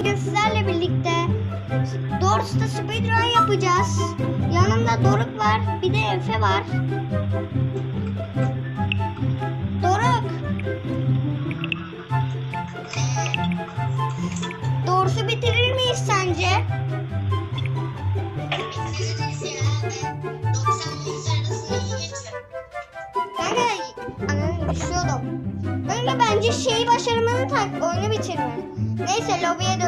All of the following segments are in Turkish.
bugün sizlerle birlikte Dorus'ta speedrun yapacağız. Yanımda Doruk var, bir de Efe var. Doruk. Dorus'u bitirir miyiz sence? Bitiririz ya. Ben 90 arasında iyi geçiyorum. Kanka, ananı düşüyordum. Kanka bence şeyi başarmanı tak, oyunu bitirme. Neyse lobiye dönünce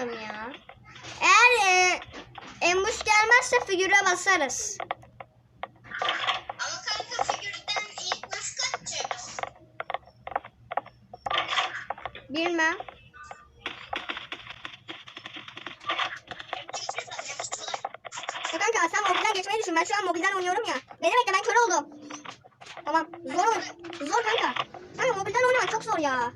basmayalım ya. Eğer e, embuş gelmezse figüre basarız. Ama kanka figürden ilk nasıl kaçacağız? Bilmem. Ya kanka sen mobilden geçmeyi düşün. Ben şu an mobilden oynuyorum ya. Beni bekle ben kör oldum. Tamam. Zor oyun. Zor kanka. Kanka mobilden oynamak çok zor ya.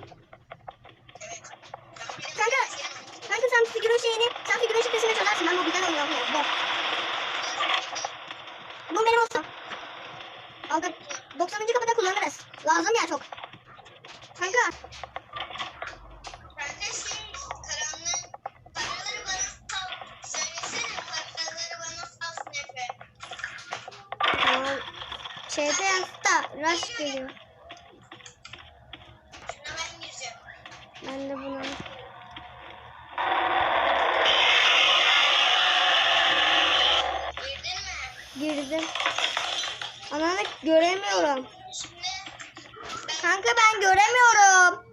Şeyde yazda rush geliyor. Ben de buna. Girdim. Ananı göremiyorum. Kanka ben göremiyorum.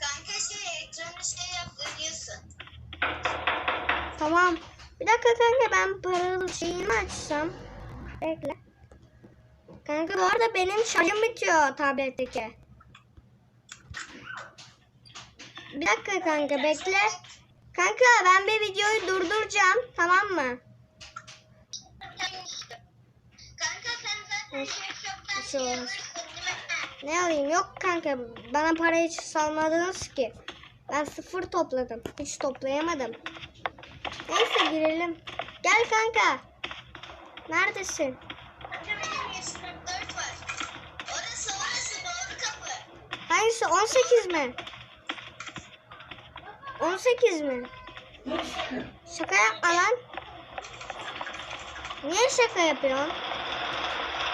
kanka şey ekranı şey yaptırıyorsun. Tamam. Bir dakika kanka ben paralı şeyimi açsam. Bekle. Kanka bu arada benim şarjım bitiyor tabletteki. Bir dakika kanka bekle. Kanka ben bir videoyu durduracağım tamam mı? Kanka sen zaten Evet. şey şey? Ne alayım? Yok kanka bana para hiç salmadınız ki. Ben sıfır topladım. Hiç toplayamadım. Neyse girelim. Gel kanka. Neredesin? Kanka benim 144 var. Orası orası doğru kapı. Hangisi? 18 mi? 18 mi? Şaka yapma lan. Niye şaka yapıyorsun?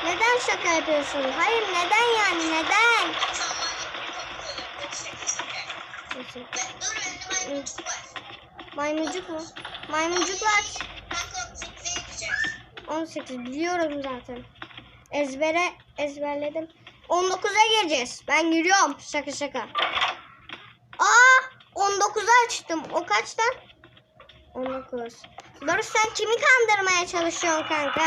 Neden şaka yapıyorsun? Hayır neden yani neden? Maymuncuk mu? Maymuncuklar. Kanka 18'e gideceğiz. 18 biliyorum zaten. Ezbere ezberledim. 19'a gireceğiz. Ben giriyorum. Şaka şaka. Aa 19'a açtım. O kaçtan? 19. Doğru sen kimi kandırmaya çalışıyorsun kanka?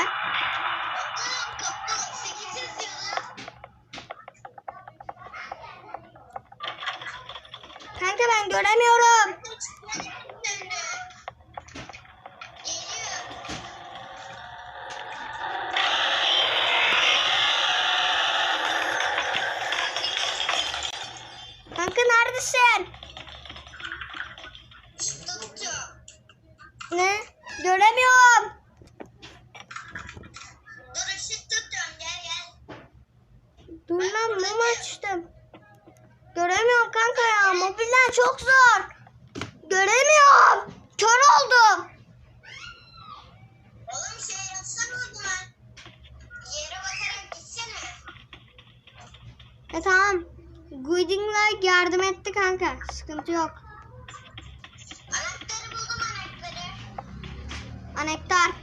Dur lan mum açtım. Göremiyorum kanka ya. Mobilden çok zor. Göremiyorum. Kör oldum. Oğlum şey yapsana o zaman. Yere bakarak gitsene. E tamam. Guiding Light yardım etti kanka. Sıkıntı yok. Anahtarı buldum anahtarı. Anektar.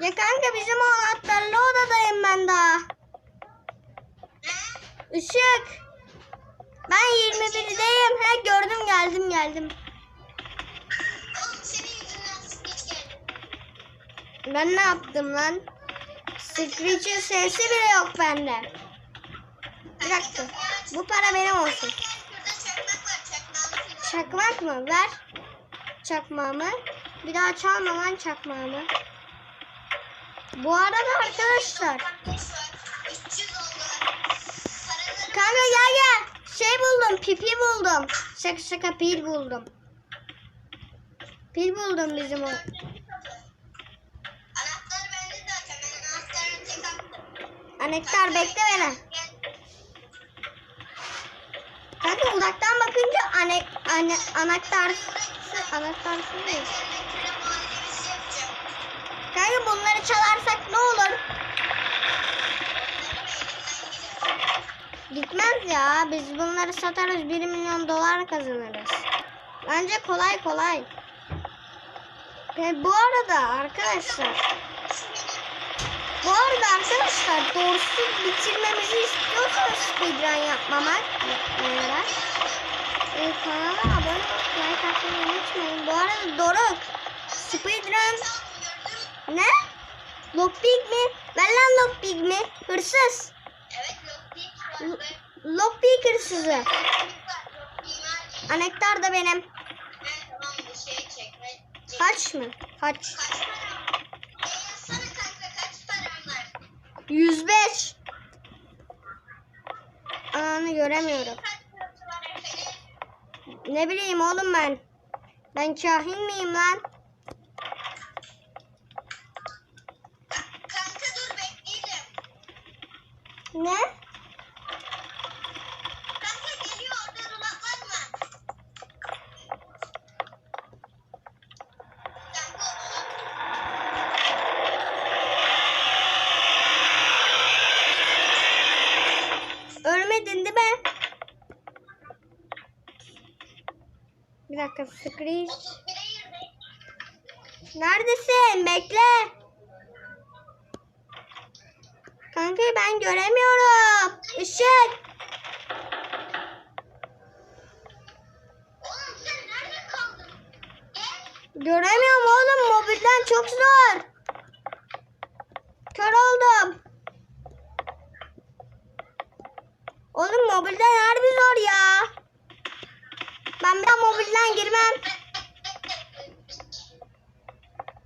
Ya kanka bizim anahtarlı odadayım ben daha. Işık. Ben 21'deyim. He gördüm geldim geldim. Ben ne yaptım lan? Screech'in sesi bile yok bende. Bir dakika. Bu para benim olsun. Çakmak mı? Ver. Çakmağımı. Bir daha çalma lan çakmağımı. Bu arada arkadaşlar. 300 oldu. Paraları Kanka gel gel. Şey buldum. Pipi buldum. Şaka şaka pil buldum. Pil buldum bizim o. Anahtar bekle beni. Kanka uzaktan bakınca ane, ane, anahtar anahtar Ben değil. Kanka bunları çalarsak ne olur? Gitmez ya. Biz bunları satarız 1 milyon dolar kazanırız. Bence kolay kolay. Ve bu arada arkadaşlar bu arada arkadaşlar doğrusu bitirmemizi istiyorsanız speedrun yapmamak yapmayarak e, kanala abone olup like atmayı unutmayın. Bu arada Doruk speedrun ne? Lockpick mi? Ver lan lockpick mi? Hırsız. Evet, lockpick. Lockpick hırsızı. Anahtar da benim. Çekme. Kaç mı? Kaç? Kaç param? E, yazsana kanka kaç param var? 105. Ananı göremiyorum. Ne bileyim oğlum ben. Ben kahin miyim lan? Kanka dur bekleyelim. Ne? Kanka geliyor orada rulatlanma. Kanka o Ölmedin değil mi? Bir dakika Screech. 31'e girdik. Neredesin? Bekle. Kanka ben göremiyorum. Işık. Oğlum sen nerede kaldın? Gel. Göremiyorum oğlum. Mobilden çok zor. Kör oldum. Oğlum mobilden harbi zor ya. Ben bir daha mobilden girmem.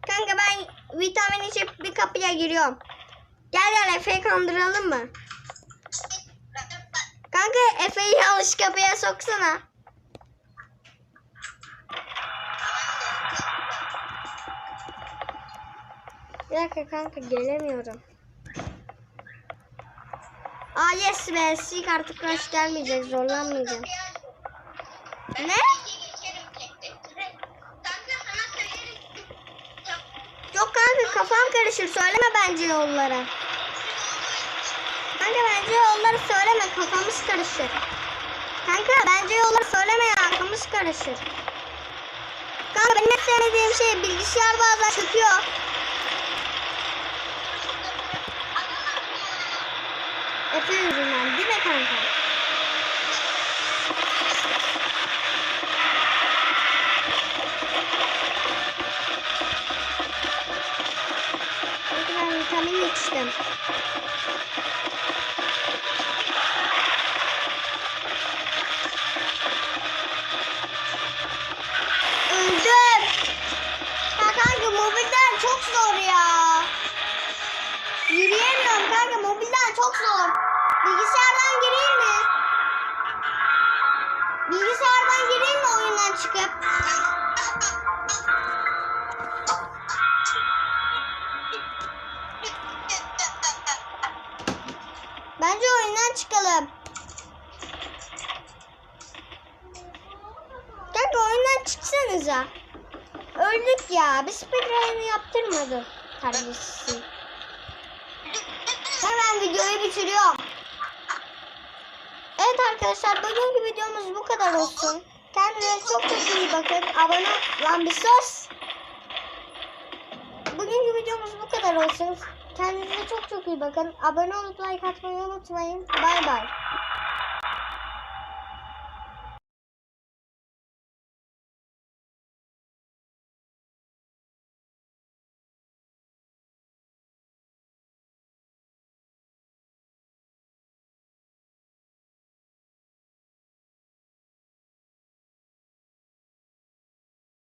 Kanka ben vitamin içip bir kapıya giriyorum. Gel gel Efe'yi kandıralım mı? Kanka Efe'yi yanlış kapıya soksana. Bir dakika kanka gelemiyorum. Aa yes be Sik artık rush gelmeyecek zorlanmayacağım. Ne? Yok kanka kafam karışır söyleme bence yollara. Kanka bence yolları söyleme kafamız karışır. Kanka bence yolları söyleme ya kafamız karışır. Kanka benim sevmediğim şey bilgisayar bazen çöküyor. Ya. Bir speedrun yaptırmadı. Terbiyesiz. Hemen videoyu bitiriyorum. Evet arkadaşlar bugünkü videomuz bu kadar olsun. Kendinize çok çok iyi bakın. Abone lan bir sus. Bugünkü videomuz bu kadar olsun. Kendinize çok çok iyi bakın. Abone olup like atmayı unutmayın. Bay bay.